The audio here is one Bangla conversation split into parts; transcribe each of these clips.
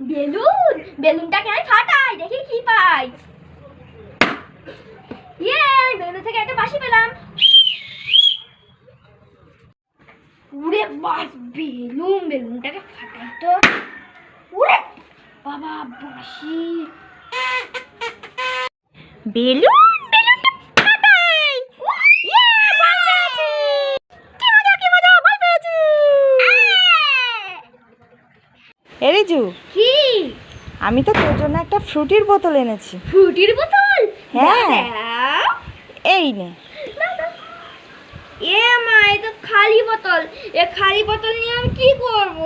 বেলুন? বেলুনটাকে আমি ফাটাই, দেখি কি পাই। বেলুন থেকে একটা বাঁশি পেলাম। উড়ে বাস, বেলুন, বেলুনটাকে ফাটাই তো। উড়ে! বাবা, বাঁশি। বেলুন বেলুনটা ফাটাই ইয়ে বল পেয়েছি কি মজা কি মজা বল পেয়েছি এ রিজু। কি? আমি তো তোর জন্য একটা ফ্রুটির বোতল এনেছি। ফ্রুটির বোতল? হ্যাঁ। এই নে। এ মা এ তো খালি বোতল। এ খালি বোতল নিয়ে আমি কি করব?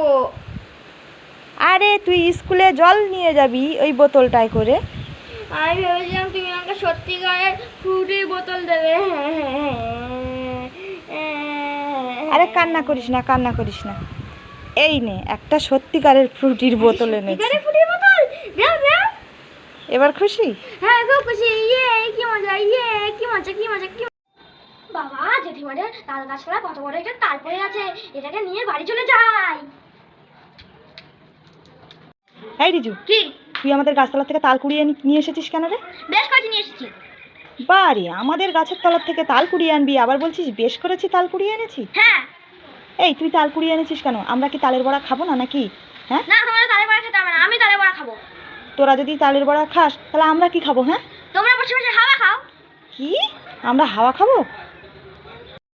আরে তুই স্কুলে জল নিয়ে যাবি ওই বোতলটায় করে। আমি ভেবেছিলাম তুমি আমাকে সত্যিকারের ফ্রুটির বোতল দেবে। আরে কান্না করিস না কান্না করিস না। এই নে একটা সত্যিকারের ফ্রুটির বোতল এনেছি। এবার খুশি? হ্যাঁ খুব খুশি। ইয়ে কি মজা ইয়ে কি মজা কি মজা কি বাবা জেঠিমাদের তাল গাছপালা কত বড় একটা তাল পড়ে আছে। এটাকে নিয়ে বাড়ি চলে যাই। এই রিজু কি? তুই আমাদের গাছতলা থেকে তাল কুড়িয়ে নিয়ে এসেছিস কেন রে? বেশ কয়েকদিন নিয়ে এসেছি। বারে আমাদের গাছের তলার থেকে তাল কুড়িয়ে আনবি। আবার বলছিস বেশ করেছি তাল কুড়িয়ে এনেছি? হ্যাঁ এই তুই তাল পুড়িয়ে এনেছিস কেন? আমরা কি তালের বড়া খাব না নাকি? হ্যাঁ? না তোমরা তালের বড়া খেতে হবে না আমি তালের বড়া খাব। তোরা যদি তালের বড়া খাস তাহলে আমরা কি খাব হ্যাঁ? তোমরা বসে বসে হাওয়া খাও। কি? আমরা হাওয়া খাব?